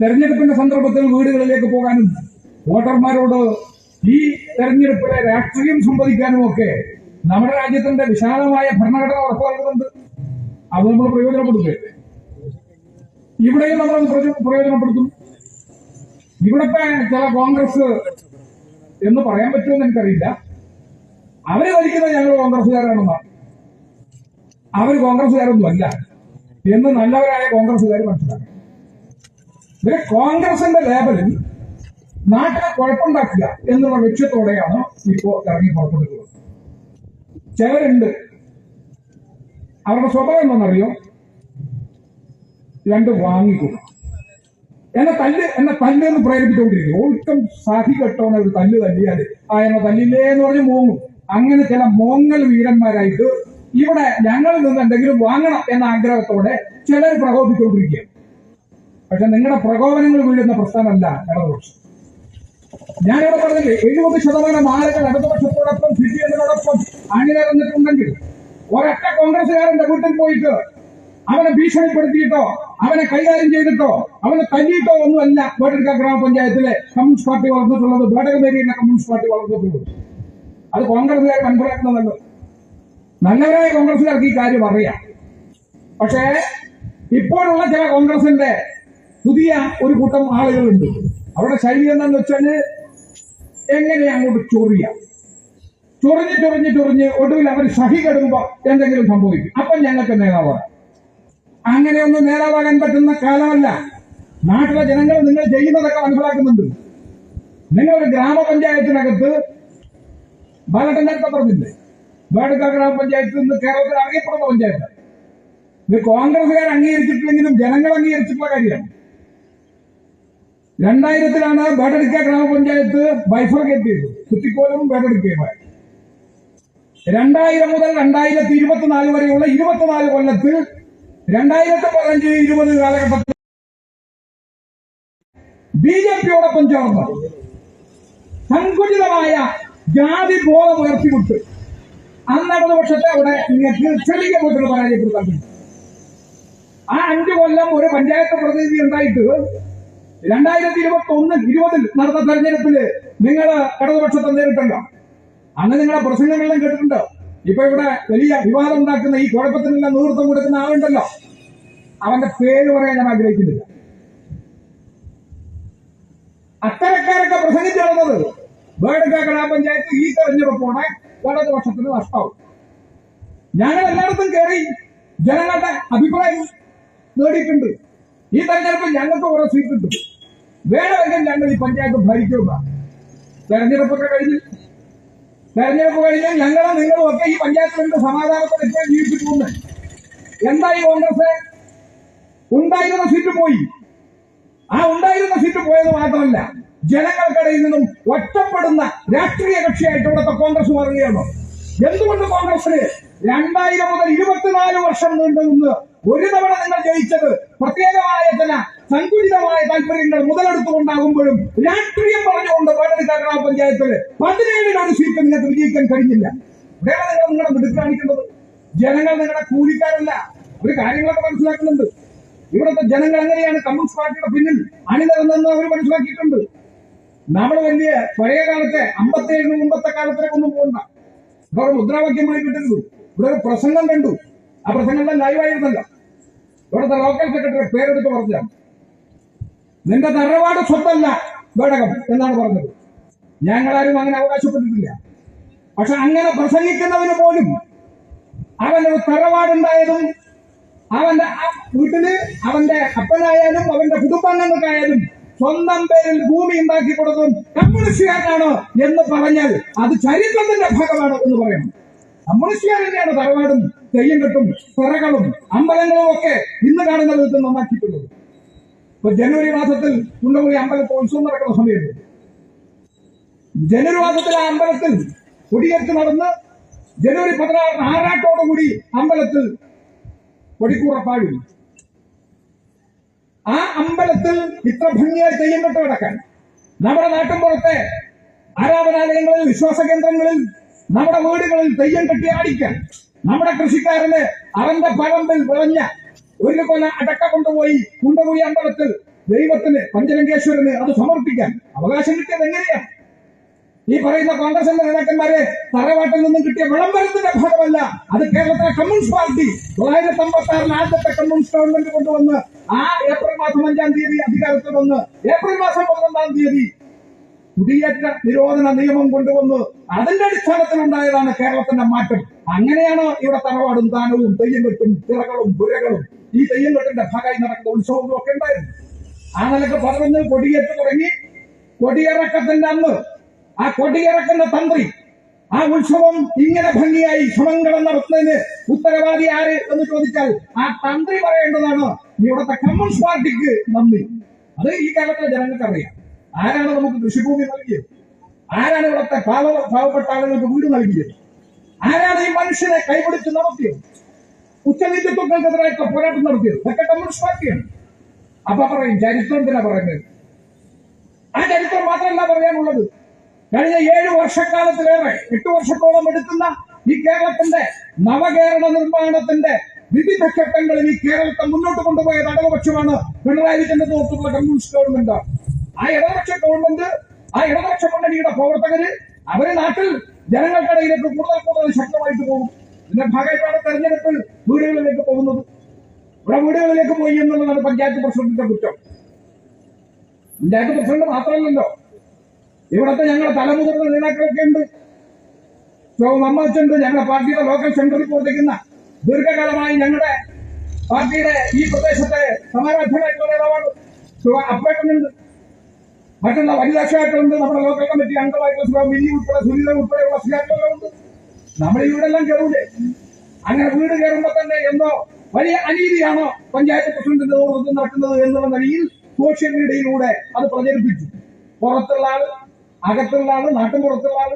തെരഞ്ഞെടുപ്പിന്റെ സന്ദർഭത്തിൽ വീടുകളിലേക്ക് പോകാനും വോട്ടർമാരോട് ഈ തെരഞ്ഞെടുപ്പിലെ രാഷ്ട്രീയം സംവദിക്കാനും ഒക്കെ നമ്മുടെ രാജ്യത്തിന്റെ വിശാലമായ ഭരണഘടന ഉറപ്പാക്കുന്നുണ്ട്. അത് നമ്മൾ പ്രയോജനപ്പെടുത്തുക ഇവിടെയും നമ്മൾ പ്രയോജനപ്പെടുത്തും. ഇവിടത്തെ ചില കോൺഗ്രസ് എന്ന് പറയാൻ പറ്റുമെന്ന് എനിക്കറിയില്ല. അവർ ഭരിക്കുന്നത് ഞങ്ങൾ കോൺഗ്രസ്സുകാരാണെന്നാണ് അവർ കോൺഗ്രസ്സുകാരൊന്നും അല്ല എന്ന് നല്ലവരായ കോൺഗ്രസ്സുകാർ മനസ്സിലാക്കണം. ഇവർ കോൺഗ്രസിന്റെ ലേബലിൽ നാട്ടിലെ കുഴപ്പമുണ്ടാക്കുക എന്നുള്ള ലക്ഷ്യത്തോടെയാണ് ഇപ്പോ ഇറങ്ങി പുറപ്പെടുന്നത് ചിലരുണ്ട് അവരുടെ സ്വഭാവം എന്താണെന്നറിയോ? രണ്ട് വാങ്ങിക്കൊടുക്കും എന്നെ തല്ല് എന്നെ തല്ല് എന്ന് പ്രേരിപ്പിച്ചുകൊണ്ടിരിക്കും ഒഴുക്കം സാധി കെട്ടോനെ ഒരു തല്ല് തല്ലിയാൽ ആ എന്നെ തല്ലില്ലേ എന്ന് പറഞ്ഞ് മോങ്ങും. അങ്ങനെ ചില മോങ്ങൽ വീരന്മാരായിട്ട് ഇവിടെ ഞങ്ങളിൽ നിന്ന് എന്തെങ്കിലും വാങ്ങണം എന്ന ആഗ്രഹത്തോടെ ചിലർ പ്രകോപിച്ചുകൊണ്ടിരിക്കുക പക്ഷെ നിങ്ങളുടെ പ്രകോപനങ്ങൾ വീഴുന്ന പ്രസ്ഥാനമല്ല ഇടതുപക്ഷം. ഞാനിവിടെ പറഞ്ഞില്ലേ എഴുപത് ശതമാനം ആളുകൾ ഇടതുപക്ഷത്തോടൊപ്പം സി പി എമ്മിനോടൊപ്പം അണിനിരന്നിട്ടുണ്ടെങ്കിൽ ഒരൊറ്റ കോൺഗ്രസുകാരന്റെ വീട്ടിൽ പോയിട്ട് അവനെ ഭീഷണിപ്പെടുത്തിയിട്ടോ അവനെ കൈകാര്യം ചെയ്തിട്ടോ അവനെ തല്ലിയിട്ടോ ഒന്നുമല്ല വേട്ടടുക്ക ഗ്രാമപഞ്ചായത്തിലെ കമ്മ്യൂണിസ്റ്റ് പാർട്ടി വളർന്നിട്ടുള്ളത് വേടകമേരിയിലെ കമ്മ്യൂണിസ്റ്റ് പാർട്ടി വളർന്നിട്ടുള്ളത്. അത് കോൺഗ്രസുകാർ മനസ്സിലാക്കുന്നതല്ലോ നല്ലവരായ കോൺഗ്രസുകാർക്ക് ഈ കാര്യം അറിയാം. പക്ഷേ ഇപ്പോഴുള്ള ചില കോൺഗ്രസിന്റെ പുതിയ ഒരു കൂട്ടം ആളുകളുണ്ട്. അവരുടെ ശൈലി എന്താന്ന് വെച്ചാൽ എങ്ങനെ അങ്ങോട്ട് ചൊറിയാം? ചൊറിഞ്ഞ് ചൊറിഞ്ഞ് ചൊറിഞ്ഞ് ഒടുവിൽ അവർ സഹി കെടുമ്പോ എന്തെങ്കിലും സംഭവിക്കും. അപ്പം ഞങ്ങൾക്ക് നേതാവാണ്. അങ്ങനെയൊന്നും നേതാവാകാൻ പറ്റുന്ന കാലമല്ല. നാട്ടിലെ ജനങ്ങൾ നിങ്ങൾ ചെയ്യുന്നതൊക്കെ മനസ്സിലാക്കുന്നുണ്ട്. നിങ്ങളൊരു ഗ്രാമപഞ്ചായത്തിനകത്ത് ബാലട്ടൻ നേരത്തെ പറഞ്ഞില്ലേ വേടക്ക ഗ്രാമപഞ്ചായത്ത് ഇന്ന് കേരളത്തിൽ അറിയപ്പെടുന്ന പഞ്ചായത്താണ് ഇത് കോൺഗ്രസ്സുകാർ അംഗീകരിച്ചിട്ടില്ലെങ്കിലും ജനങ്ങൾ അംഗീകരിച്ചിട്ടുള്ള കാര്യമാണ്. രണ്ടായിരത്തിലാണ് ബേഡടുക്ക ഗ്രാമപഞ്ചായത്ത് ബൈഫർഗേറ്റ് ചെയ്തത്. കുറ്റിക്കോലും ബേഡടുക്കയുമായി രണ്ടായിരം മുതൽ രണ്ടായിരത്തി ഇരുപത്തിനാല് വരെയുള്ള ഇരുപത്തിനാല് കൊല്ലത്തിൽ രണ്ടായിരത്തി പതിനഞ്ച് ഇരുപത് കാലഘട്ടത്തിൽ ബി ജെ പിയോടൊപ്പം ചേർന്ന് സങ്കുചിതമായ ജാതി ബോധം ഉയർത്തിവിട്ട് അന്നടന്ന പക്ഷത്തെ അവിടെ നിങ്ങൾക്ക് ചെറിയ വീട്ടിൽ പരാജയപ്പെടുത്താൻ ആ അഞ്ചു കൊല്ലം ഒരു പഞ്ചായത്ത് പ്രതിനിധി ഉണ്ടായിട്ട് രണ്ടായിരത്തി ഇരുപത്തി ഒന്ന് ഇരുപതിൽ നടന്ന തെരഞ്ഞെടുപ്പിൽ നിങ്ങൾ ഇടതുപക്ഷത്തെ നേരിട്ടല്ലോ. അന്ന് നിങ്ങളെ പ്രസംഗങ്ങളെല്ലാം കേട്ടിട്ടുണ്ടോ. ഇപ്പൊ ഇവിടെ വലിയ വിവാദം ഉണ്ടാക്കുന്ന ഈ കുഴപ്പത്തിനെല്ലാം നേതൃത്വം കൊടുക്കുന്ന ആളുണ്ടല്ലോ. അവന്റെ പേര് പറയാൻ ഞാൻ ആഗ്രഹിക്കുന്നില്ല. അത്തരക്കാരൊക്കെ പ്രസംഗിച്ചു നടന്നത് ഗ്രാമപഞ്ചായത്ത് ഈ തെരഞ്ഞെടുപ്പോടെ ഇടതുപക്ഷത്തിന് നഷ്ടമാവും. ഞങ്ങൾ എല്ലായിടത്തും കയറി ജനങ്ങളുടെ അഭിപ്രായം നേടിയിട്ടുണ്ട്. ഈ തെരഞ്ഞെടുപ്പ് ഞങ്ങൾക്ക് ഓരോ സീറ്റ് കിട്ടും വേണമെങ്കിൽ ഞങ്ങൾ ഈ പഞ്ചായത്ത് ഭരിക്കുക. തെരഞ്ഞെടുപ്പൊക്കെ കഴിഞ്ഞ് തെരഞ്ഞെടുപ്പ് കഴിഞ്ഞാൽ ഞങ്ങളും നിങ്ങളും ഒക്കെ ഈ പഞ്ചായത്തിന്റെ സമാധാനത്തോടെ ഇപ്പോൾ ജീവിച്ചു പോകുന്നത് എന്തായി കോൺഗ്രസ്? ഉണ്ടായിരുന്ന സീറ്റ് പോയി. ആ ഉണ്ടായിരുന്ന സീറ്റ് പോയത് മാത്രമല്ല ജനങ്ങൾക്കിടയിൽ നിന്നും ഒറ്റപ്പെടുന്ന രാഷ്ട്രീയ കക്ഷിയായിട്ട് ഇവിടുത്തെ കോൺഗ്രസ് മാറുകയാണോ. എന്തുകൊണ്ട് കോൺഗ്രസിന് രണ്ടായിരം മുതൽ ഇരുപത്തിനാല് വർഷം നീണ്ടു നിന്ന് ഒരു തവണ നിങ്ങൾ ജയിച്ചത് പ്രത്യേകമായ ചില സങ്കുചിതമായ താല്പര്യങ്ങൾ മുതലെടുത്തുകൊണ്ടാകുമ്പോഴും രാഷ്ട്രീയം പറഞ്ഞുകൊണ്ട് വേടെടുക്ക ഗ്രാമപഞ്ചായത്തിൽ പതിനേഴിലൊരു സീറ്റ് നിങ്ങൾക്ക് വിജയിക്കാൻ കഴിഞ്ഞില്ല. വേറെ നിങ്ങൾ നിങ്ങളുടെ മിടുക്ക് ജനങ്ങൾ നിങ്ങളുടെ കൂലിക്കാരല്ല. ഒരു കാര്യങ്ങളൊക്കെ മനസ്സിലാക്കുന്നുണ്ട്. ഇവിടുത്തെ ജനങ്ങൾ എങ്ങനെയാണ് കമ്മ്യൂണിസ്റ്റ് പാർട്ടിയുടെ പിന്നിൽ അണിനിരന്നെന്ന് അവർ മനസ്സിലാക്കിയിട്ടുണ്ട്. നമ്മൾ വലിയ പഴയ കാലത്തെ അമ്പത്തേഴിന് മുമ്പത്തെ കാലത്തിലേക്ക് ഒന്നും പോകണ്ട ഇവിടെ ഒരു മുദ്രാവാക്യമായി കിട്ടുന്നു ഇവിടെ ഒരു പ്രസംഗം കണ്ടു. ആ പ്രസംഗം ലൈവായിരുന്നല്ലോ ഇവിടുത്തെ ലോക്കൽ സെക്രട്ടറി പേരെടുത്ത് പറഞ്ഞാണ് നിന്റെ തറവാട് സ്വത്തല്ല. ഘടകം എന്നാണ് പറഞ്ഞത്. ഞങ്ങളാരും അങ്ങനെ അവകാശപ്പെട്ടിട്ടില്ല. പക്ഷെ അങ്ങനെ പ്രസംഗിക്കുന്നവന് പോലും അവനൊരു തറവാടുണ്ടായതും അവന്റെ വീട്ടിൽ അവന്റെ അപ്പനായാലും അവന്റെ കുടുംബാംഗങ്ങൾക്കായാലും സ്വന്തം പേരിൽ ഭൂമി ഉണ്ടാക്കി കൊടുക്കും കമ്മ്യൂണിസ്റ്റുകാരനാണോ എന്ന് പറഞ്ഞാൽ അത് ചരിത്രത്തിന്റെ ഭാഗമാണ് എന്ന് പറയണം കമ്മ്യൂണിസ്റ്റുകാർ തന്നെയാണ് തറവാടും തെയ്യം കെട്ടും പിറകളും അമ്പലങ്ങളും ഒക്കെ ഇന്ന് കാണുന്ന വിധത്തിൽ നന്നാക്കിയിട്ടുള്ളത്. ജനുവരി മാസത്തിൽ കുണ്ടകുടി അമ്പലത്തിൽ ഉത്സവം നടക്കുന്ന സമയത്ത് ജനുവരി മാസത്തിൽ ആ അമ്പലത്തിൽ കൊടിയേറ്റ് നടന്ന് ജനുവരി പതിനാറിന് ആറാട്ടോടുകൂടി അമ്പലത്തിൽ കൊടിക്കൂറപ്പാടി ആ അമ്പലത്തിൽ ഇത്ര ഭംഗിയായി തെയ്യം കിടക്കാൻ നമ്മുടെ നാട്ടിൻപുറത്തെ ആരാധനാലയങ്ങളിൽ വിശ്വാസ കേന്ദ്രങ്ങളിൽ നമ്മുടെ വീടുകളിൽ തെയ്യം കെട്ടി ആടിക്കാൻ നമ്മുടെ കൃഷിക്കാരന് അവന്റെ പറമ്പിൽ വിളഞ്ഞ ഒരു കൊല അടക്ക കൊണ്ടുപോയി കുണ്ടകുഴി അമ്പലത്തിൽ ദൈവത്തിന് പഞ്ചലങ്കേശ്വരന് അത് സമർപ്പിക്കാൻ അവകാശം കിട്ടിയത് എങ്ങനെയാ? ഈ പറയുന്ന കോൺഗ്രസ് എന്ന നേതാക്കന്മാരെ തറവാട്ടിൽ നിന്നും കിട്ടിയ വിളംബരത്തിന്റെ ഭാഗമല്ല. അത് കേരളത്തിലെ കമ്മ്യൂണിസ്റ്റ് പാർട്ടി തൊള്ളായിരത്തി അമ്പത്തി ആറിൽ ആദ്യത്തെ കമ്മ്യൂണിസ്റ്റ് ഗവൺമെന്റ് കൊണ്ടുവന്ന് ആ ഏപ്രിൽ മാസം അഞ്ചാം തീയതി അധികാരത്തിൽ വന്ന് ഏപ്രിൽ മാസം പന്ത്രണ്ടാം തീയതി കുടിയേറ്റ നിരോധന നിയമം കൊണ്ടുവന്ന് അതിന്റെ അടിസ്ഥാനത്തിൽ ഉണ്ടായതാണ് കേരളത്തിന്റെ മാറ്റം. അങ്ങനെയാണ് ഇവിടെ തറവാടും താനവും തെയ്യംകെട്ടും തിറകളും പുരകളും ഈ തെയ്യംകെട്ടിന്റെ ഭാഗമായി നടക്കുന്ന ഉത്സവങ്ങളും ഒക്കെ ഉണ്ടായിരുന്നു. ആണലൊക്കെ പറഞ്ഞ് കൊടിയേറ്റ് തുടങ്ങി കൊടിയിറക്കത്തിന്റെ അന്ന് ആ കൊടിയിറക്കുന്ന തന്ത്രി ആ ഉത്സവം ഇങ്ങനെ ഭംഗിയായി സുമംഗളം നടത്തുന്നതിന് ഉത്തരവാദി ആര് എന്ന് ചോദിച്ചാൽ ആ തന്ത്രി പറയേണ്ടതാണ്. ഇവിടുത്തെ കമ്മ്യൂണിസ്റ്റ് പാർട്ടിക്ക് നന്ദി. അത് ഈ കാലത്തെ ജനങ്ങൾക്ക് അറിയാം. ആരാണ് നമുക്ക് കൃഷിഭൂമി നൽകിയത്? ആരാണ് ഇവിടുത്തെ പാവ പാവപ്പെട്ട ആളുകൾക്ക് വീട് നൽകിയത്? ആരാണ് ഈ മനുഷ്യനെ കൈപിടിച്ച് നടത്തിയത്? ഉച്ചനീതിത്വങ്ങൾക്കെതിരായിട്ട് പോരാട്ടം നടത്തിയത്. ഇതൊക്കെ കമ്മ്യൂണിസ്റ്റ് പാർട്ടിയാണ്. അപ്പൊ പറയും ചരിത്രം എന്തിനാ പറയുന്നത്? ആ ചരിത്രം മാത്രമല്ല പറയാനുള്ളത്. കഴിഞ്ഞ ഏഴ് വർഷക്കാലത്തിലേറെ എട്ട് വർഷത്തോളം എടുക്കുന്ന ഈ കേരളത്തിന്റെ നവകേരള നിർമ്മാണത്തിന്റെ വിവിധ ഘട്ടങ്ങളിൽ ഈ കേരളത്തെ മുന്നോട്ട് കൊണ്ടുപോയ ഇടതുപക്ഷമാണ് പിണറായി വിജയന്റെ നേതൃത്വത്തിലുള്ള കമ്മ്യൂണിസ്റ്റ് ഗവൺമെന്റ്. ആ ഇടതുപക്ഷ ഗവൺമെന്റ് ആ ഇടതുപക്ഷ മുന്നണിയുടെ പ്രവർത്തകര് അവരെ നാട്ടിൽ ജനങ്ങൾക്കിടയിലേക്ക് കൂടുതൽ കൂടുതൽ ശക്തമായിട്ട് പോകും. ഇതിന്റെ ഭാഗമായിട്ടാണ് തെരഞ്ഞെടുപ്പിൽ വീടുകളിലേക്ക് പോകുന്നത്. ഇവിടെ വീടുകളിലേക്ക് പോയി എന്നുള്ളതാണ് പഞ്ചായത്ത് പ്രസിഡന്റിന്റെ കുറ്റം. പഞ്ചായത്ത് പ്രസിഡന്റ് മാത്രമല്ലല്ലോ. ഇവിടത്തെ ഞങ്ങളുടെ തലമുതിർന്ന നേതാക്കളൊക്കെ ഉണ്ട്. മമ്മച്ചുണ്ട് ഞങ്ങളുടെ പാർട്ടിയുടെ ലോക്കൽ സെന്ററിൽ പ്രവർത്തിക്കുന്ന ദീർഘകാലമായി ഞങ്ങളുടെ പാർട്ടിയുടെ ഈ പ്രദേശത്തെ സമാരാധ്യമായിട്ടുള്ള നേതാവാണ് അപ്പേട്ടനുണ്ട് മറ്റുള്ള വനിതാക്ഷേട്ടുണ്ട് നമ്മുടെ ലോക്കൽ കമ്മിറ്റി അംഗമായിട്ടുള്ള മിനി ഉൾപ്പെടെ സുനിത ഉൾപ്പെടെയുള്ള ശ്രീയാക്കളെല്ലാം ഈ വീടെല്ലാം കയറൂലേ അങ്ങനെ വീട് കയറുമ്പോ തന്നെ എന്തോ വലിയ അനീതിയാണോ പഞ്ചായത്ത് പ്രസിഡന്റിന്റെ നേതൃത്വം നടക്കുന്നത് എന്നുള്ള നിലയിൽ സോഷ്യൽ മീഡിയയിലൂടെ അത് പ്രചരിപ്പിച്ചു. പുറത്തുള്ള ആൾ അകത്തുള്ള ആൾ നാട്ടിൻ പുറത്തുള്ള ആൾ.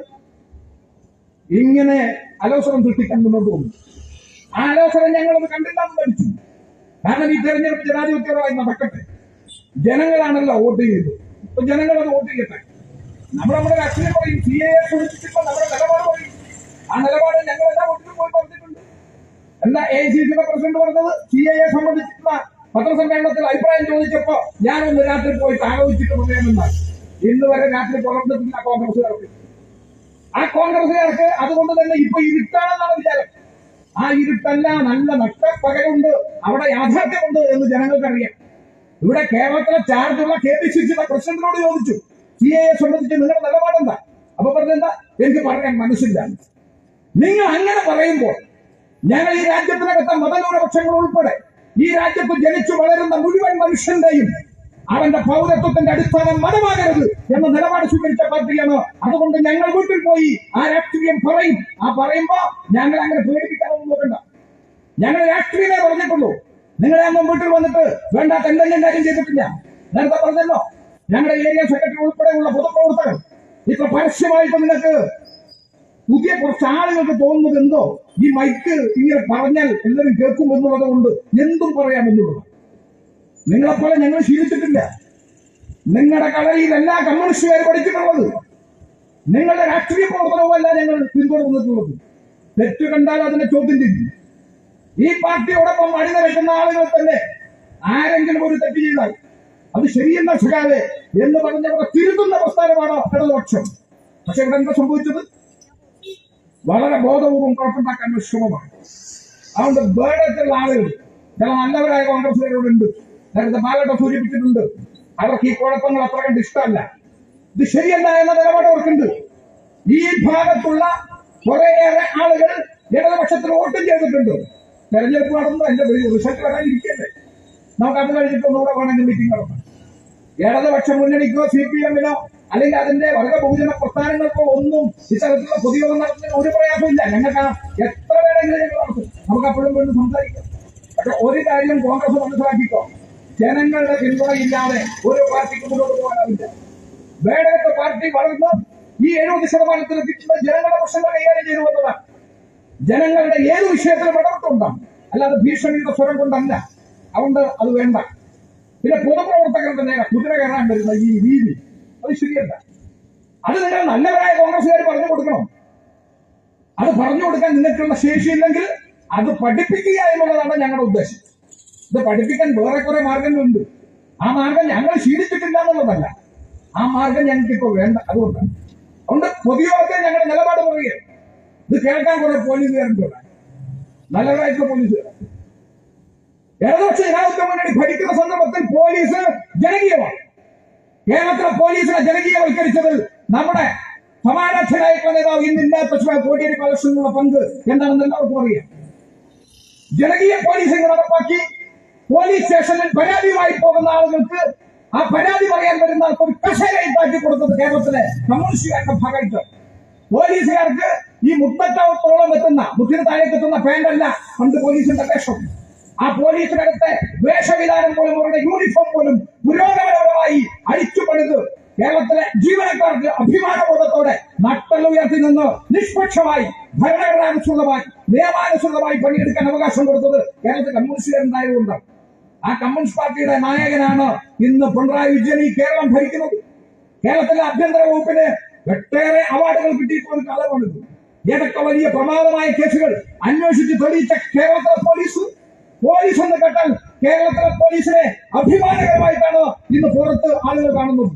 ഇങ്ങനെ അലോസരം സൃഷ്ടിക്കാൻ മുന്നോട്ട് പോകുന്നു ആ അലോസരം ഞങ്ങളത് കണ്ടില്ലാന്ന് പഠിച്ചു കാരണം ഈ തെരഞ്ഞെടുപ്പ് ജനാധിപത്യപരമായി നടക്കട്ടെ. ജനങ്ങളാണല്ലോ വോട്ട് ചെയ്തത്. ഇപ്പൊ ജനങ്ങൾ അത് വോട്ട് ചെയ്യട്ടെ. നമ്മൾ നമ്മുടെ രാഷ്ട്രീയം പറയും സി എ കുറിച്ചിട്ട് നമ്മുടെ ആ നിലപാട് ഞങ്ങൾ എല്ലാ വോട്ടിലും പോയി പറഞ്ഞിട്ടുണ്ട്. എന്താ എ സി സിയുടെ പ്രസിഡന്റ് പറഞ്ഞത്? സി എ സംബന്ധിച്ചിട്ടുള്ള പത്രസമ്മേളനത്തിൽ അഭിപ്രായം ചോദിച്ചപ്പോ ഞാനൊന്ന് രാത്രി പോയി ആലോചിച്ചിട്ട് പറയാമെന്നാണ്. ഇന്ന് വരെ രാത്രി പുലർന്നിട്ടില്ല കോൺഗ്രസുകാർക്ക് ആ കോൺഗ്രസുകാർക്ക് അതുകൊണ്ട് തന്നെ ഇപ്പൊ ഇരുട്ടാണെന്നാണ് വിചാരം. ആ ഇരുട്ടല്ല നല്ല നട്ടപ്പകലുണ്ട് അവിടെ യാഥാർത്ഥ്യമുണ്ട് എന്ന് ജനങ്ങൾക്കറിയാം. ഇവിടെ കേരളത്തിലെ ചാർജുള്ള കെ പി സി സിയുടെ പ്രസിഡന്റിനോട് ചോദിച്ചു. സി എ സംബന്ധിച്ച് നിങ്ങളുടെ നിലപാടെന്താ? അപ്പൊ പറഞ്ഞെന്താ? എനിക്ക് പറയാൻ മനസ്സില്ല. നിങ്ങൾ അങ്ങനെ പറയുമ്പോൾ ഞങ്ങൾ ഈ രാജ്യത്തിനകത്ത് മതന്യൂനപക്ഷങ്ങൾ ഉൾപ്പെടെ ഈ രാജ്യത്ത് ജനിച്ചു വളരുന്ന മുഴുവൻ മനുഷ്യന്റെയും അവന്റെ പൗരത്വത്തിന്റെ അടിസ്ഥാനം മതമാകരുത് എന്ന നിലപാട് സ്വീകരിച്ച പാർട്ടിയാണ്? അതുകൊണ്ട് ഞങ്ങൾ വീട്ടിൽ പോയി ആ രാഷ്ട്രീയം പറയും. ആ പറയുമ്പോ ഞങ്ങൾ അങ്ങനെ പേടിപ്പിക്കാനൊന്നും നോക്കണ്ട. ഞങ്ങൾ രാഷ്ട്രീയമേ പറഞ്ഞിട്ടുള്ളൂ. നിങ്ങളെ അന്നും വീട്ടിൽ വന്നിട്ട് വേണ്ടാത്ത എന്തെങ്കിലും കാര്യം ചെയ്തിട്ടില്ല. നേരത്തെ പറഞ്ഞല്ലോ ഞങ്ങളുടെ ഏരിയ സെക്രട്ടറി ഉൾപ്പെടെയുള്ള പൊതുപ്രവർത്തകർ ഇപ്പൊ പരസ്യമായിട്ട് നിങ്ങൾക്ക് പുതിയ കുറച്ച് ആളുകൾക്ക് തോന്നുന്നത് എന്തോ? ഈ മൈക്ക് ഇങ്ങനെ പറഞ്ഞാൽ എല്ലാവരും കേൾക്കും എന്നുള്ളത് കൊണ്ട് എന്തും പറയാമെന്നുള്ളത് നിങ്ങളെപ്പോലെ ഞങ്ങൾ ശീലിച്ചിട്ടില്ല. നിങ്ങളുടെ കളരിയിൽ എല്ലാ കമ്മ്യൂണിസ്റ്റുകാരും പഠിച്ചിട്ടുള്ളത്. നിങ്ങളുടെ രാഷ്ട്രീയ പ്രവർത്തനവുമല്ല ഞങ്ങൾ പിന്തുടർന്നിട്ടുള്ളത്. തെറ്റ് കണ്ടാൽ അതിനെ ചോദ്യം ചെയ്യും. ഈ പാർട്ടിയോടൊപ്പം അണിനിരക്കുന്ന ആളുകൾ തന്നെ ആരെങ്കിലും ഒരു തെറ്റ് ചെയ്താൽ അത് ശരിയെന്ന സുഖാലെ എന്ന് പറഞ്ഞവരെ തിരുത്തുന്ന പ്രസ്ഥാനമാണ് ഇടതുപക്ഷം. പക്ഷെ ഇവിടെ എന്താ സംഭവിച്ചത്? വളരെ ബോധപൂർവം കുഴപ്പമുണ്ടാക്കാൻ ശ്രമമാണ്. അതുകൊണ്ട് ബേഡത്തുള്ള ആളുകൾ ചില നല്ലവരായ കോൺഗ്രസുകാരോടുണ്ട് നേരത്തെ ബാലട്ട സൂചിപ്പിച്ചിട്ടുണ്ട്. അവർക്ക് ഈ കുഴപ്പങ്ങൾ അത്ര കണ്ട് ഇഷ്ടമല്ല. ഇത് ശരിയല്ല എന്ന നിലപാട് അവർക്കുണ്ട്. ഈ ഭാഗത്തുള്ള കുറേയേറെ ആളുകൾ ഇടതുപക്ഷത്തിൽ വോട്ടും ചെയ്തിട്ടുണ്ട്. തെരഞ്ഞെടുപ്പ് നടന്നു എന്റെ റിസൾട്ട് വരാനിരിക്കല്ലേ നമുക്ക് അത് കഴിഞ്ഞിട്ട് ഒന്നുകൂടെ വേണമെങ്കിൽ മീറ്റിംഗ് നടത്താം. ഇടതുപക്ഷ മുന്നണിക്കോ സി പി എമ്മിനോ അല്ലെങ്കിൽ അതിന്റെ വളരെ ബഹുജന പ്രസ്ഥാനങ്ങൾക്കോ ഒന്നും ഇത്തരത്തിലുള്ള പൊതുയോഗം ഒരു പ്രയാസമില്ല ഞങ്ങൾക്ക് എത്ര വേണമെങ്കിലും നടത്തും? നമുക്ക് അപ്പോഴും വീണ്ടും സംസാരിക്കാം. പക്ഷെ ഒരു കാര്യം കോൺഗ്രസ് മനസ്സിലാക്കിക്കോ. ജനങ്ങളുടെ പിന്തുണയില്ലാതെ ഒരു പാർട്ടിക്ക് മുന്നോട്ട് പോകാനാവില്ല. വേടകത്തെ പാർട്ടി വളർന്ന് ഈ എഴുപത് ശതമാനത്തിൽ എത്തിക്കുന്ന ജനങ്ങളുടെ പ്രശ്നങ്ങൾ കൈകാര്യം ചെയ്തു വന്നതാണ് ജനങ്ങളുടെ ഏത് വിഷയത്തിലും ഇടപെട്ടുണ്ടാകും അല്ലാതെ ഭീഷണിയുടെ സ്വരം കൊണ്ടല്ല. അതുകൊണ്ട് അത് വേണ്ട. പിന്നെ പൊതുപ്രവർത്തകരുടെ നേരെ കുതിര കയറാൻ വരുന്ന ഈ രീതി. അത് ശരിയല്ല. അത് നിങ്ങൾ നല്ലവരായ കോൺഗ്രസ്സുകാർ പറഞ്ഞു കൊടുക്കണം. അത് പറഞ്ഞു കൊടുക്കാൻ നിങ്ങൾക്കുള്ള ശേഷിയില്ലെങ്കിൽ അത് പഠിപ്പിക്കുക എന്നുള്ളതാണ് ഞങ്ങളുടെ ഉദ്ദേശം. ഇത് പഠിപ്പിക്കാൻ വേറെ കുറെ മാർഗങ്ങളുണ്ട്. ആ മാർഗം ഞങ്ങൾ ശീലിച്ചിട്ടില്ല എന്നുള്ളതല്ല. ആ മാർഗം ഞങ്ങൾക്ക് ഇപ്പൊ വേണ്ട. അതുകൊണ്ടാണ് അതുകൊണ്ട് പൊതുവാക്കാൻ ഞങ്ങളുടെ നിലപാട് പറയുക ഇത് കേൾക്കാൻ കുറെ പോലീസുകാരുണ്ട്. നല്ലതായിട്ടുള്ള പോലീസുകാർ ഇടതുപക്ഷ ജനാധിപത്യ മുന്നണി ഭരിക്കുന്ന സന്ദർഭത്തിൽ പോലീസ് ജനകീയമാണ്. കേരളത്തിലെ പോലീസിനെ ജനകീയവൽക്കരിച്ചതിൽ നമ്മുടെ സമാനാക്ഷനായിട്ടുള്ള നേതാവ് ഇന്നില്ലാത്ത പക്ഷേ കോടിയേരി ബാലകൃഷ്ണനുള്ള പങ്ക് എന്താണെന്ന് എല്ലാവർക്കും അറിയാം. ജനകീയ പോലീസിംഗ് നടപ്പാക്കി പോലീസ് സ്റ്റേഷനിൽ പരാതിയുമായി പോകുന്ന ആളുകൾക്ക് ആ പരാതി പറയാൻ വരുന്ന ഒരു കസേര ഉണ്ടാക്കി കൊടുത്തത് കേരളത്തിലെ കമ്മ്യൂണിസ്റ്റുകാരുടെ ഭാഗമായിട്ട്. പോലീസുകാർക്ക് ഈ മുട്ടത്തോളം എത്തുന്ന മുട്ടിന് താഴേക്ക് എത്തുന്ന പേണ്ടല്ല പണ്ട് പോലീസിന്റെ വേഷം. ആ പോലീസിനകത്തെ വേഷവിധാനം പോലും അവരുടെ യൂണിഫോം പോലും പുരോഗമനപരമായി അഴിച്ചു പണിത്. കേരളത്തിലെ ജീവനക്കാർക്ക് അഭിമാനബോധത്തോടെ നട്ടൽ ഉയർത്തി നിന്ന്. നിഷ്പക്ഷമായി ഭരണഘടനാനുസൃതമായി നിയമാനുസൃതമായി പണിയെടുക്കാൻ അവകാശം കൊടുത്തത് കേരളത്തിൽ കമ്മ്യൂണിസ്റ്റുകാരുണ്ടായതുകൊണ്ടാണ് ആ കമ്മ്യൂണിസ്റ്റ് പാർട്ടിയുടെ നായകനാണ് ഇന്ന് പിണറായി വിജയൻ ഈ കേരളം ഭരിക്കുന്നത്. കേരളത്തിലെ ആഭ്യന്തര വകുപ്പിന് ഒട്ടേറെ അവാർഡുകൾ കിട്ടിയിട്ടുള്ള കാലമാണിത്. ഏതൊക്കെ വലിയ പ്രമാദമായ കേസുകൾ അന്വേഷിച്ച് തെളിയിച്ച കേരളത്തിലെ പോലീസ് പോലീസ് എന്ന് കേട്ടാൽ കേരളത്തിലെ പോലീസിനെ അഭിമാനകരമായിട്ടാണ് ഇന്ന് പുറത്ത് ആളുകൾ കാണുന്നത്?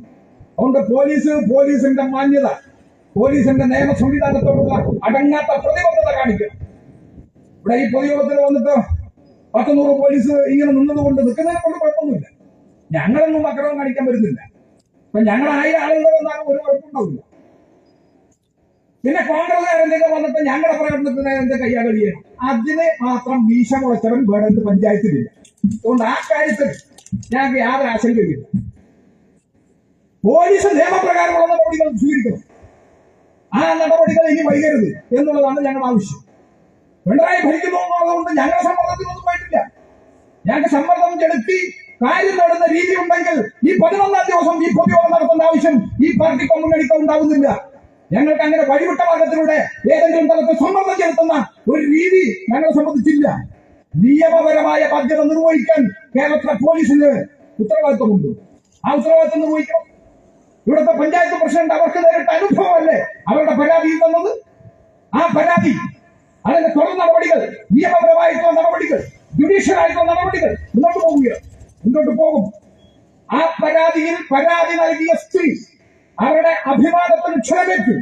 അതുകൊണ്ട് പോലീസ് പോലീസിന്റെ മാന്യത പോലീസിന്റെ നിയമ സംവിധാനത്തോടുള്ള അടങ്ങാത്ത പ്രതിബദ്ധത കാണിക്കണം ഇവിടെ ഈ പൊതുയോഗത്തിൽ വന്നിട്ട് പത്ത് നൂറ് പോലീസ് ഇങ്ങനെ നിന്നതുകൊണ്ട് നിൽക്കുന്നതിനെ കൊണ്ട് കുഴപ്പമൊന്നുമില്ല. ഞങ്ങളൊന്നും അക്രമം കാണിക്കാൻ വരുന്നില്ല അപ്പൊ ഞങ്ങൾ ആയിരം ആളുകൾ വന്നാലും ഒരു കുഴപ്പമുണ്ടാവില്ല. പിന്നെ കോൺഗ്രസ് എന്തൊക്കെ വന്നിട്ട് ഞങ്ങളുടെ പ്രകടനത്തിന് എന്ത് കയ്യാ ചെയ്യണം അതിന് മാത്രം മീശ മുളച്ചവൻ വേണമെന്ന് പഞ്ചായത്തിലില്ല. അതുകൊണ്ട് ആ കാര്യത്തിൽ ഞങ്ങൾക്ക് യാതൊരു ആശങ്കയില്ല പോലീസ് നിയമപ്രകാരമുള്ള നടപടികൾ സ്വീകരിക്കണം ആ നടപടികൾ ഇനി വൈകരുത് എന്നുള്ളതാണ് ഞങ്ങളുടെ ആവശ്യം. പിണറായി ഭരിക്കുന്നു എന്നുള്ളതുകൊണ്ട് ഞങ്ങളെ സമ്മർദ്ദത്തിനൊന്നും പോയിട്ടില്ല. ഞങ്ങൾക്ക് സമ്മർദ്ദം ചെലുത്തി കാര്യം നേടുന്ന രീതി ഉണ്ടെങ്കിൽ ഈ പതിനൊന്നാം ദിവസം ഈ പൊതുയോഗം നടത്തുന്ന ആവശ്യം ഈ പാർട്ടിക്ക് മുന്നണിക്ക് ഉണ്ടാവുന്നില്ല. ഞങ്ങൾക്ക് അങ്ങനെ വഴിവിട്ട മാർഗത്തിലൂടെ ഏതെങ്കിലും തലത്തിൽ സമ്മർദ്ദം ചെലുത്തുന്ന ഒരു രീതി ഞങ്ങളെ സംബന്ധിച്ചില്ല. നിയമപരമായ ബാധ്യത നിർവഹിക്കാൻ കേരളത്തിലെ പോലീസിന് ഉത്തരവാദിത്വമുണ്ട് ആ ഉത്തരവാദിത്വം നിർവഹിക്കണം. ഇവിടുത്തെ പഞ്ചായത്ത് പ്രസിഡന്റ് അവർക്ക് നേരിട്ട അനുഭവമല്ലേ? അവരുടെ പരാതി തന്നത് ആ പരാതി അതിന്റെ തുടർ നടപടികൾ നിയമപരമായിട്ടുള്ള നടപടികൾ ജുഡീഷ്യൽ ആയിട്ടുള്ള നടപടികൾ മുന്നോട്ട് പോവുകയാണ്. മുന്നോട്ട് പോകും. ആ പരാതിയിൽ പരാതി നൽകിയ സ്ത്രീ അവരുടെ അഭിമാനത്തിന് ക്ഷണമേറ്റു.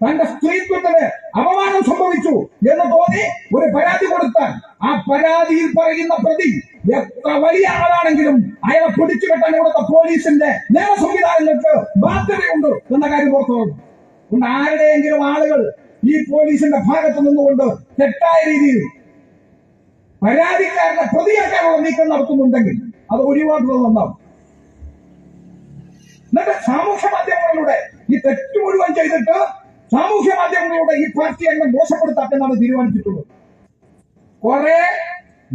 തന്റെ സ്ത്രീത്വത്തിന് അപമാനം സംഭവിച്ചു എന്ന് തോന്നി ഒരു പരാതി കൊടുത്താൽ. ആ പരാതിയിൽ പറയുന്ന പ്രതി എത്ര വലിയ ആളാണെങ്കിലും അയാളെ പിടിച്ചു കെട്ടാൻ ഇവിടുത്തെ പോലീസിന്റെ നിയമ സംവിധാനങ്ങൾക്ക് ബാധ്യതയുണ്ട് എന്ന കാര്യം ഓർത്തോളൂ ആരുടെയെങ്കിലും ആളുകൾ ഈ പോലീസിന്റെ ഭാഗത്ത് നിന്നുകൊണ്ട് തെറ്റായ രീതിയിൽ പരാതിക്കാരനെ പ്രതിയാക്കാനുള്ള നീക്കം നടത്തുന്നുണ്ടെങ്കിൽ അത് ഒഴിവാക്കുന്നത് നന്നാവും. എന്നിട്ട് സാമൂഹ്യ മാധ്യമങ്ങളിലൂടെ ഈ തെറ്റ് മുഴുവൻ ചെയ്തിട്ട് സാമൂഹ്യ മാധ്യമങ്ങളിലൂടെ ഈ പാർട്ടി എന്നെ മോശപ്പെടുത്താത്ത നമ്മൾ തീരുമാനിച്ചിട്ടുള്ളത്. കുറെ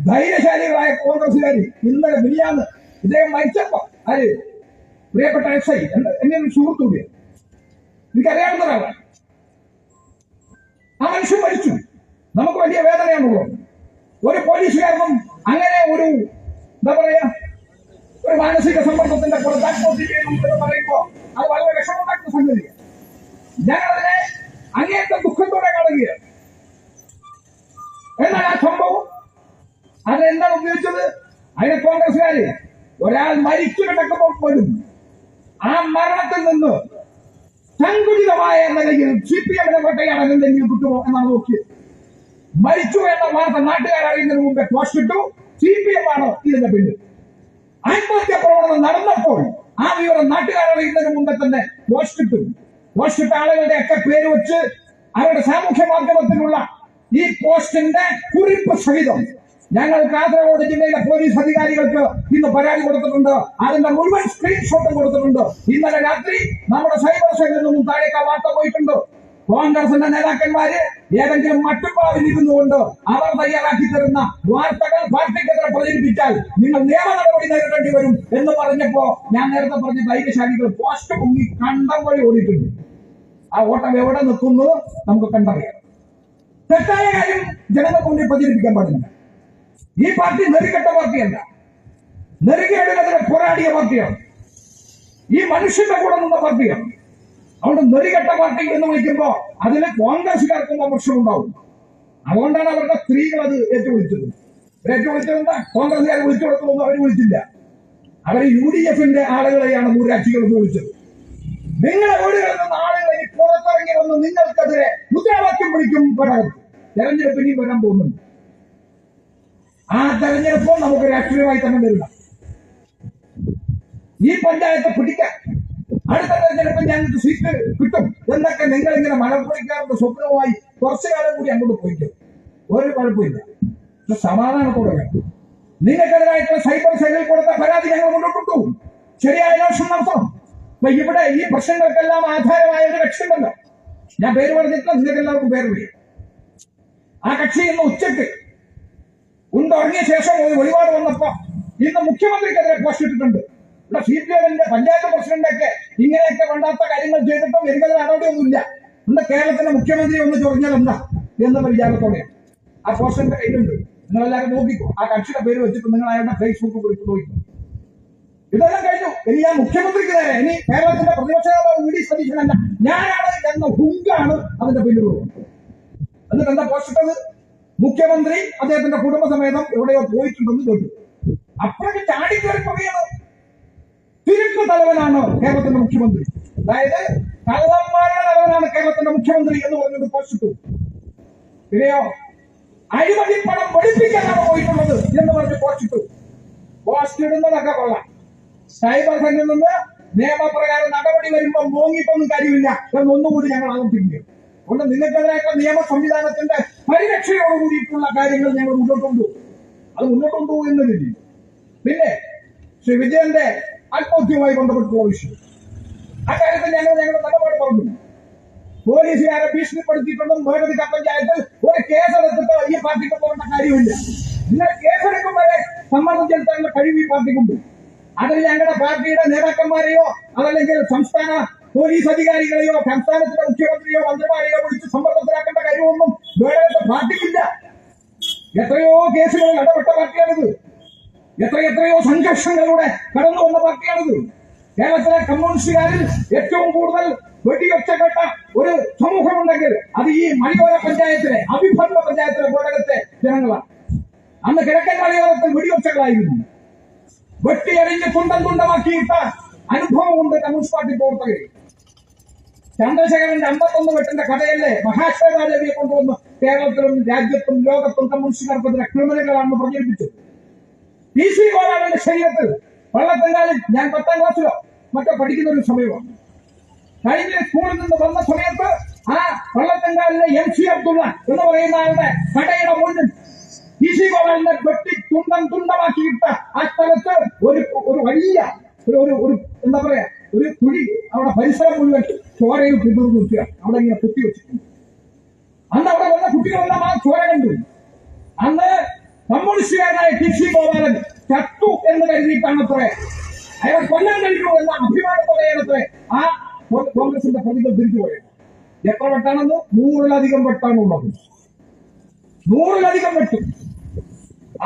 ധൈര്യശാലികളായ കോൺഗ്രസുകാരി ഇന്നലെ മിനിയാന്ന് ഇദ്ദേഹം മരിച്ചപ്പോ ആര്? പ്രിയപ്പെട്ട എസ് ഐ എന്നെ സുഹൃത്തുണ്ട്. എനിക്കറിയാവുന്ന ഒരാളാണ് ആ മനുഷ്യൻ മരിച്ചു. നമുക്ക് വലിയ വേദനയാണുള്ളത്. ഒരു പോലീസുകാരനും അങ്ങനെ ഒരു എന്താ പറയാ ഒരു മാനസിക സമ്മർദ്ദത്തിന്റെ പുറത്ത് ആത്മഹത്യ ചെയ്യുന്നു എന്ന് പറയുമ്പോ അത് വളരെ വിഷമമുണ്ടാക്കുന്ന സംഗതിയാണ്. ഞങ്ങളതിനെ അങ്ങേറ്റ ദുഃഖത്തോടെ കാണുകയാണ്. എന്നാൽ ആ സംഭവം? അത് എന്താണ് ഉപയോഗിച്ചത്? അതിനെ കോൺഗ്രസ്സുകാര് ഒരാൾ മരിച്ചു കിടക്കുമ്പോൾ പോലും ആ മരണത്തിൽ നിന്ന് സങ്കുചിതമായ നിലയിൽ സി പി എമ്മിനെ കോട്ടയാണ് കിട്ടുമോ എന്നാണ് നോക്കിയത് മരിച്ചു എന്ന വാർത്ത നാട്ടുകാർ അറിയുന്നതിന് മുമ്പേ പോസ്റ്റ് ഇട്ടു. സി പി എം ആണ് ഇതിന്റെ പിന്നിൽ ആത്മഹത്യ പ്രവണത നടന്നപ്പോൾ ആ വിവരം നാട്ടുകാരറിയുന്നതിന് മുമ്പേ തന്നെ പോസ്റ്റ് ഇട്ട ആളുകളുടെ ഒക്കെ പേര് വെച്ച് അവരുടെ സാമൂഹ്യ മാധ്യമത്തിലുള്ള ഈ പോസ്റ്റിന്റെ കുറിപ്പ് സഹിതം ഞങ്ങൾ കാസർഗോഡ് ജില്ലയിലെ പോലീസ് അധികാരികൾക്ക് ഇന്ന് പരാതി കൊടുത്തിട്ടുണ്ട്. അതിന്റെ മുഴുവൻ സ്ക്രീൻഷോട്ടും കൊടുത്തിട്ടുണ്ട്. ഇന്നലെ രാത്രി നമ്മുടെ സൈബർ സെല്ലിൽ നിന്നും താഴേക്ക് വാർത്ത പോയിട്ടുണ്ട്. കോൺഗ്രസിന്റെ നേതാക്കന്മാര് ഏതെങ്കിലും മട്ടുപ്പാവിൽ ഇരുന്നുകൊണ്ട് അവർ തയ്യാറാക്കി തരുന്ന വാർത്തകൾ പാർട്ടിക്കെതിരെ പ്രചരിപ്പിച്ചാൽ നിങ്ങൾ നിയമ നടപടി നേരിടേണ്ടി വരും എന്ന് പറഞ്ഞപ്പോ ഞാൻ നേരത്തെ പറഞ്ഞ ധൈര്യശാലികൾ പോസ്റ്റ് പൊങ്ങി കണ്ടം വഴി ഓടിയിട്ടുണ്ട്. ആ ഓട്ടം എവിടെ നിൽക്കുന്നു നമുക്ക് കണ്ടറിയാം. തെറ്റായ കാര്യം ജനങ്ങൾക്ക് മുന്നിൽ പ്രചരിപ്പിക്കാൻ പാടില്ല. ഈ പാർട്ടി നെറികെട്ട പാർട്ടിയല്ല. നെറുകേടിനെതിരെ പോരാടിയ പാർട്ടിയാണ്. ഈ മനുഷ്യന്റെ കൂടെ നിന്ന പാർട്ടിയാണ്. അതുകൊണ്ട് നെറികെട്ട പാർട്ടി എന്ന് വിളിക്കുമ്പോ അതിന് കോൺഗ്രസുകാർക്കും അമർഷം ഉണ്ടാവും. അതുകൊണ്ടാണ് അവരുടെ സ്ത്രീകൾ അത് ഏറ്റുവിളിച്ചത്. ഏറ്റുവിളിച്ചത് എന്താ? കോൺഗ്രസുകാർ വിളിച്ചു കൊടുക്കുമെന്ന് അവർ വിളിച്ചില്ല. അവർ യു ഡി എഫിന്റെ ആളുകളെയാണ് മൂരാക്ഷികൾ വിളിച്ചത്. നിങ്ങളെ വീടുകളിൽ നിന്ന് ആളുകൾ ഇനി പുറത്തിറങ്ങി വന്ന് നിങ്ങൾക്കെതിരെ മുദ്രാവാക്യം വിളിക്കും പടകം തെരഞ്ഞെടുപ്പ് ഇനിയും വരാൻ പോകുന്നുണ്ട്. ആ തെരഞ്ഞെടുപ്പും നമുക്ക് രാഷ്ട്രീയമായി തന്നെ വരില്ല. ഈ പഞ്ചായത്ത് പിടിക്കാൻ അടുത്ത തെരഞ്ഞെടുപ്പിൽ ഞങ്ങൾക്ക് സീറ്റ് കിട്ടും. എന്നൊക്കെ നിങ്ങൾ ഇങ്ങനെ മലപ്പുറക്കാരുടെ സ്വപ്നവുമായി കുറച്ചു കാലം കൂടി അങ്ങോട്ട് പോയിക്കും. ഒരു കുഴപ്പമില്ല. പക്ഷെ സമാധാനത്തോടെ വേണം നിങ്ങൾക്കെതിരായിട്ടുള്ള സൈബർ സെല്ലിൽ കൊടുത്ത പരാതി ഞങ്ങൾ മുന്നോട്ട് കൊണ്ടുപോകും ശരിയായ അന്വേഷണം നടത്തണം. അപ്പൊ ഇവിടെ ഈ പ്രശ്നങ്ങൾക്കെല്ലാം ആധാരമായ ഒരു കക്ഷിയുണ്ടല്ലോ ഞാൻ പേര് പറഞ്ഞിട്ടില്ല നിങ്ങൾക്ക് എല്ലാവർക്കും പേര് വിളിക്കും. ആ കക്ഷി ഇന്ന് ഉച്ചയ്ക്ക് ഉണ്ടുറങ്ങിയ ശേഷം ഒരു വെളിപാട് വന്നപ്പോ ഇന്ന് മുഖ്യമന്ത്രിക്കെതിരെ പോസ്റ്റ് ഇട്ടിട്ടുണ്ട്. ഇവിടെ സി പി എമ്മിന്റെ പഞ്ചായത്ത് പ്രസിഡന്റൊക്കെ ഇങ്ങനെയൊക്കെ വേണ്ടാത്ത കാര്യങ്ങൾ ചെയ്തിട്ടും എനിക്കത് നടപടിയൊന്നുമില്ല ഇന്ന് കേരളത്തിന്റെ മുഖ്യമന്ത്രി ഒന്ന് ചൊറിഞ്ഞാൽ എന്താ? എന്നുള്ള വിചാരത്തോടെയാണ് ആ പോസ്റ്ററിന്റെ കയ്യിലുണ്ട്. നിങ്ങളെല്ലാവരും നോക്കിക്കോ. ആ കക്ഷിയുടെ പേര് വെച്ചിട്ട് നിങ്ങൾ അയാളുടെ ഫേസ്ബുക്ക് കുറിച്ച് നോക്കിക്കോ. ഇതെല്ലാം കഴിഞ്ഞു. ഇനി ഞാൻ മുഖ്യമന്ത്രിക്ക് നേരെ ഇനി കേരളത്തിന്റെ പ്രതിപക്ഷ നേതാവ് വി ഡി ഞാനാണ് എന്ന ഹുങ്കാണ് അതിന്റെ പിന്നിലുള്ളത് എന്നിട്ട് എന്താ പോസ്റ്റിട്ടത് മുഖ്യമന്ത്രി അദ്ദേഹത്തിന്റെ കുടുംബസമേതം എവിടെയോ പോയിട്ടുണ്ടെന്ന് കേട്ടു അപ്പോഴൊക്കെ ചാടിക്കയറി പറയാണ് തിരുക്ക് തലവനാണ് കേരളത്തിന്റെ മുഖ്യമന്ത്രി? അതായത് കള്ളന്മാരുടെ തലവനാണ് കേരളത്തിന്റെ മുഖ്യമന്ത്രി എന്ന് പറഞ്ഞത് ഇട്ടു പിന്നെയോ അഴിമതിപ്പണം പണം വെളുപ്പിക്കാനാണ് പോയിട്ടുള്ളത് എന്ന് പറഞ്ഞ് ഇട്ടു പോസ്റ്റ് ഇടുന്നതൊക്കെ കൊള്ളാം. സൈബർ സെല്ലിൽ നിന്ന് നിയമപ്രകാരം നടപടി വരുമ്പോൾ മോങ്ങിയിട്ടൊന്നും കാര്യമില്ല എന്നൊന്നുകൂടി ഞങ്ങൾ ആവർത്തിക്കുക അതുകൊണ്ട് നിങ്ങൾക്കെതിരായിട്ടുള്ള നിയമ സംവിധാനത്തിന്റെ പരിരക്ഷയോട് കൂടിയിട്ടുള്ള കാര്യങ്ങൾ ഞങ്ങൾ മുന്നോട്ട് അത് മുന്നോട്ട് കൊണ്ടുപോകും എന്ന രീതി പിന്നെ ശ്രീ വിജയന്റെ ആത്മഹത്യയുമായി ബന്ധപ്പെട്ടുള്ള വിഷയം. അക്കാര്യത്തിൽ ഞങ്ങൾ ഞങ്ങളുടെ നിലപാട് പറഞ്ഞു. പോലീസുകാരെ ഭീഷണിപ്പെടുത്തിയിട്ടുണ്ടും ഭേദഗതി പഞ്ചായത്തിൽ ഒരു കേസെടുത്തിട്ട് ഈ പാർട്ടിക്ക് പോകേണ്ട കാര്യമില്ല. നിങ്ങൾ കേസെടുക്കും വരെ സമ്മർദ്ദം ചെലുത്താനുള്ള കഴിവ് ഈ പാർട്ടിക്കുണ്ട്. അതിൽ ഞങ്ങളുടെ പാർട്ടിയുടെ നേതാക്കന്മാരെയോ അതല്ലെങ്കിൽ സംസ്ഥാന പോലീസ് അധികാരികളെയോ സംസ്ഥാനത്തിന്റെ മുഖ്യമന്ത്രിയോ മന്ത്രിമാരെയോ വിളിച്ച് സമ്മർദ്ദത്തിലാക്കേണ്ട കാര്യമൊന്നും വേറെ പാർട്ടിക്കില്ല. എത്രയോ കേസുകളിൽ ഇടപെട്ട പാർട്ടിയാണിത്. എത്ര എത്രയോ സംഘർഷങ്ങളിലൂടെ കടന്നു വന്ന പാർട്ടിയാണിത്. കേരളത്തിലെ കമ്മ്യൂണിസ്റ്റുകാരിൽ ഏറ്റവും കൂടുതൽ വെടിവെച്ചപ്പെട്ട ഒരു സമൂഹമുണ്ടെങ്കിൽ അത് ഈ മലയോര പഞ്ചായത്തിലെ അഭിഭരണ പഞ്ചായത്തിലെ ഘടകത്തെ ജനങ്ങളാണ്. അന്ന് കിഴക്കൻ മലയോരത്തിൽ വെടിവെച്ചകളായിരുന്നു വെട്ടിയറിഞ്ഞ് തുണ്ടം തുണ്ടമാക്കിയിട്ട അനുഭവമുണ്ട് കമ്മ്യൂണിസ്റ്റ് പാർട്ടി പ്രവർത്തകർ ചന്ദ്രശേഖരന്റെ അമ്പത്തൊന്ന് വെട്ടിന്റെ കഥയല്ലേ മഹാശ്വേതാദേവിയെ കൊണ്ടുവന്ന് കേരളത്തിലും രാജ്യത്തും ലോകത്തും കമ്മ്യൂണിസ്റ്റുകാർക്കെതിരെ ക്രിമിനലുകളാണെന്ന് പ്രചരിപ്പിച്ചു പി സി ഗോപാലന്റെ ശരീരത്തിൽ വള്ളത്തെങ്കാലിൽ ഞാൻ പത്താം ക്ലാസ്സിലോ മറ്റോ പഠിക്കുന്ന ഒരു സമയമാണ് കഴിഞ്ഞ സ്കൂളിൽ നിന്ന് വന്ന സമയത്ത് ആ വള്ളത്തെങ്കാലിലെ എം സി അബ്ദുള്ള എന്ന് പറയുന്ന ആളുടെ കടയുടെ മുന്നിൽ പി സി ഗോപാലിനെ വെട്ടി തുണ്ടം തുണ്ടമാക്കിയിട്ട ആ സ്ഥലത്ത് ഒരു ഒരു വലിയ ഒരു ഒരു എന്താ പറയാ ഒരു കുഴി അവിടെ പരിസരം മുഴുവൻ ചോരയിൽ പിന്തുണ നിൽക്കുക. അവിടെ ഇങ്ങനെ കുത്തി വെച്ചിട്ടുണ്ട്. അന്ന് അവിടെ വന്ന കുട്ടികളെല്ലാം ആ ചോര കണ്ടു. അന്ന് കമ്മ്യൂണിസ്റ്റുകാരനായ ടി സി ഗോപാലൻ ചത്തു എന്ന് കരുതിയിട്ടാണ് അത്രേ അയാൾ കൊല്ലാൻ കഴിഞ്ഞു എന്ന അഭിമാനത്തോടെയാണ് അത്രേ ആ കോൺഗ്രസിന്റെ പ്രതികൾ തിരിച്ചു പോയത് എത്ര വട്ടാണെന്ന്? നൂറിലധികം വട്ടാണ് ഉള്ളത്. നൂറിലധികം വെട്ട്.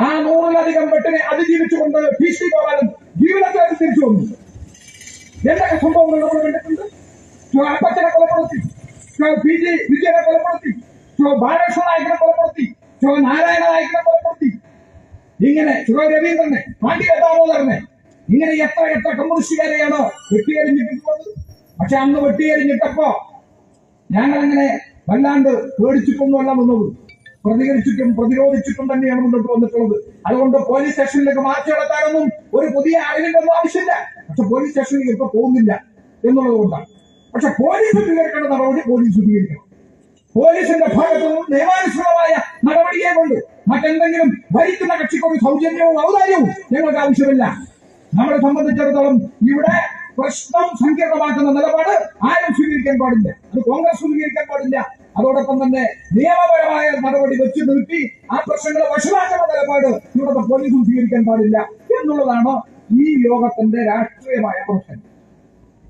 ആ നൂറിലധികം വെട്ടിനെ അതിജീവിച്ചുകൊണ്ട് ടി സി ഗോപാലൻ ജീവിതത്തിലേക്ക് തിരിച്ചു വന്നു എന്തൊക്കെ സംഭവങ്ങൾ നമ്മൾ കണ്ടിട്ടുണ്ട്? അപ്പച്ചനെ കൊലപ്പെടുത്തി. ബി പി ജി വിജയനെ കൊലപ്പെടുത്തി. ബാലകൃഷ്ണ നായകനെ കൊലപ്പെടുത്തി. ചോ നാരായണ കൊലപ്പെടുത്തി ഇങ്ങനെ ചോ രവീന്ദ്രനെ പാണ്ഡ്യ ദാമോദരനെ ഇങ്ങനെ എത്ര എത്ര കമ്മ്യൂണിസ്റ്റുകാരെയാണ് വെട്ടിയെറിഞ്ഞിട്ടുള്ളത്? പക്ഷെ അന്ന് വെട്ടിയെറിഞ്ഞിട്ടപ്പോ ഞങ്ങളങ്ങനെ വല്ലാണ്ട് പേടിച്ചിട്ടൊന്നുമല്ല വന്നത്. പ്രതികരിച്ചിട്ടും പ്രതിരോധിച്ചിട്ടും തന്നെയാണ് മുന്നോട്ട് വന്നിട്ടുള്ളത്. അതുകൊണ്ട് പോലീസ് സ്റ്റേഷനിലേക്ക് മാറ്റി നടത്താനൊന്നും ഒരു പുതിയ അറിവിന്റെ ഒന്നും ആവശ്യമില്ല. പക്ഷെ പോലീസ് സ്റ്റേഷനിലേക്ക് ഇപ്പൊ പോകുന്നില്ല എന്നുള്ളത് കൊണ്ടാണ്. പക്ഷെ പോലീസ് സ്വീകരിക്കേണ്ട നടപടി പോലീസ് സ്വീകരിക്കണം. പോലീസിന്റെ ഭാഗത്തു നിന്നും നിയമാനുസൃതമായ നടപടിയെ കൊണ്ട് മറ്റെന്തെങ്കിലും ഭരിക്കുന്ന കക്ഷിക്കൊരു സൗജന്യവും ഔദാര്യവും ഞങ്ങൾക്ക് ആവശ്യമില്ല. നമ്മളെ സംബന്ധിച്ചിടത്തോളം ഇവിടെ പ്രശ്നം സങ്കീർണമാക്കുന്ന നിലപാട് ആരും സ്വീകരിക്കാൻ പാടില്ല. അത് കോൺഗ്രസ് സ്വീകരിക്കാൻ പാടില്ല. അതോടൊപ്പം തന്നെ നിയമപരമായ നടപടി വെച്ച് നിർത്തി ആ പ്രശ്നങ്ങളെ വഷളാക്കുന്ന നിലപാട് ഇവിടുത്തെ പോലീസും സ്വീകരിക്കാൻ പാടില്ല എന്നുള്ളതാണ് ഈ യോഗത്തിന്റെ രാഷ്ട്രീയമായ പ്രശ്നം.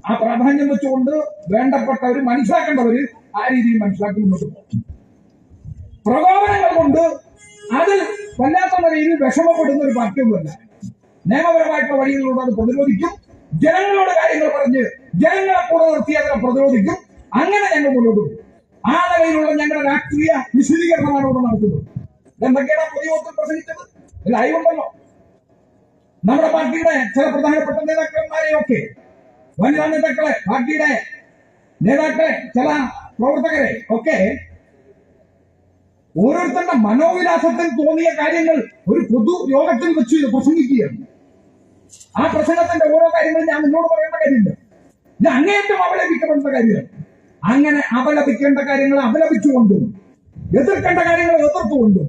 ആ പ്രാധാന്യം വെച്ചുകൊണ്ട് വേണ്ടപ്പെട്ടവർ മനസ്സിലാക്കേണ്ടവര് ആ രീതിയിൽ മനസ്സിലാക്കി മുന്നോട്ട് പോകും പ്രകോപനങ്ങൾ കൊണ്ട് അതിൽ വല്ലാത്ത നിലയിൽ വിഷമപ്പെടുന്ന ഒരു പാർട്ടിയൊന്നുമല്ല നിയമപരമായിട്ടുള്ള വഴികളിലൂടെ അത് പ്രതിരോധിക്കും. ജനങ്ങളോട് കാര്യങ്ങൾ പറഞ്ഞ് ജനങ്ങളെ കൂടെ നിർത്തി പ്രതിരോധിക്കും. അങ്ങനെ ഞങ്ങൾ മുന്നോട്ട് പോകും. ആ നിലയിലുള്ള ഞങ്ങളുടെ രാഷ്ട്രീയ വിശദീകരണമാണ് ഇവിടെ നടത്തുന്നത് എന്തൊക്കെയാണ് പുതിയ പ്രസംഗിച്ചത്? ലൈവ് ഉണ്ടല്ലോ നമ്മുടെ പാർട്ടിയുടെ ചില പ്രധാനപ്പെട്ട നേതാക്കന്മാരെയൊക്കെ വനിതാ നേതാക്കളെ പാർട്ടിയുടെ നേതാക്കളെ ചില പ്രവർത്തകരെ ഒക്കെ ഓരോരുത്തരുടെ മനോവിലാസത്തിൽ തോന്നിയ കാര്യങ്ങൾ ഒരു പൊതു യോഗത്തിൽ വെച്ച് പ്രസംഗിക്കുകയാണ്. ആ പ്രസംഗത്തിന്റെ ഓരോ കാര്യങ്ങളും ഞാൻ നിന്നോട് പറയേണ്ട കാര്യമുണ്ട് ഇത് അങ്ങേറ്റം അപലപിക്കപ്പെടുന്ന കാര്യമാണ്. അങ്ങനെ അപലപിക്കേണ്ട കാര്യങ്ങൾ അപലപിച്ചുകൊണ്ടും എതിർക്കേണ്ട കാര്യങ്ങൾ എതിർത്തുകൊണ്ടും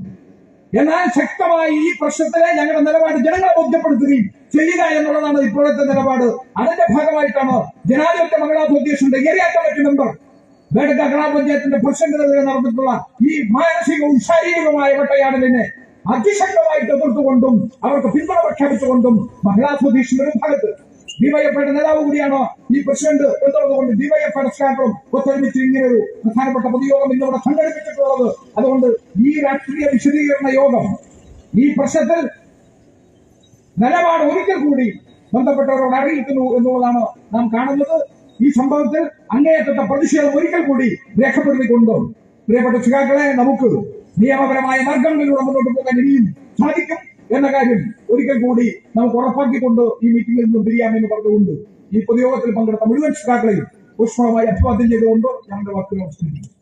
എന്നാൽ ശക്തമായി ഈ പ്രശ്നത്തിലെ ഞങ്ങളുടെ നിലപാട് ജനങ്ങളെ ബോധ്യപ്പെടുത്തുകയും ചെയ്യുക എന്നുള്ളതാണ് ഇപ്പോഴത്തെ നിലപാട്. അതിന്റെ ഭാഗമായിട്ടാണ് ജനാധിപത്യ മഹിളാ അസോസിയേഷന്റെ ഏരിയ കമ്മിറ്റി മെമ്പർ വേടക്ക ഗ്രാമപഞ്ചായത്തിന്റെ പ്രസിഡന്റിനെതിരെ നടന്നിട്ടുള്ള ഈ മാനസികവും ശാരീരികവുമായ വേട്ടയാടലിനെ അതിശക്തമായിട്ട് എതിർത്തുകൊണ്ടും അവർക്ക് പിന്തുണ പ്രഖ്യാപിച്ചുകൊണ്ടും മഹിളാ സ്വദേശിയുടെ ഭാഗത്ത് ഡിവൈഎഫ്ഐയുടെ നേതാവ് കൂടിയാണോ ഈ പ്രസിഡന്റ് എന്നുള്ളതുകൊണ്ട് ഡിവൈഎഫ്ഐയുടെ സ്റ്റാൻഡും ഒത്തൊരുമിച്ച് ഇങ്ങനെ ഒരു പ്രധാനപ്പെട്ട പൊതുയോഗം ഇന്നിവിടെ സംഘടിപ്പിച്ചിട്ടുള്ളത്. അതുകൊണ്ട് ഈ രാഷ്ട്രീയ വിശദീകരണ യോഗം ഈ പ്രശ്നത്തിൽ നിലപാട് ഒരിക്കൽ കൂടി ബന്ധപ്പെട്ടവരോട് അറിയിക്കുന്നു എന്നുള്ളതാണ് നാം കാണുന്നത്. ഈ സംഭവത്തിൽ അങ്ങേയറ്റത്തെ പ്രതിഷേധം ഒരിക്കൽ കൂടി രേഖപ്പെടുത്തിക്കൊണ്ട്? പ്രിയപ്പെട്ട സുഖാക്കളെ നമുക്ക് നിയമപരമായ മാർഗങ്ങളിലൂടെ മുന്നോട്ട് പോകാൻ ഇനിയും സാധിക്കും എന്ന കാര്യം ഒരിക്കൽ കൂടി നമുക്ക് ഉറപ്പാക്കിക്കൊണ്ട് ഈ മീറ്റിംഗിൽ നിന്നും പിരിയാമെന്ന് പറഞ്ഞുകൊണ്ട് ഈ പൊതുയോഗത്തിൽ പങ്കെടുത്ത മുഴുവൻ സുഖാക്കളെയും ഊഷ്മളമായി അഭിവാദ്യം ചെയ്തുകൊണ്ട് ഞങ്ങളുടെ വാക്കുകൾ അവസാനിപ്പിക്കും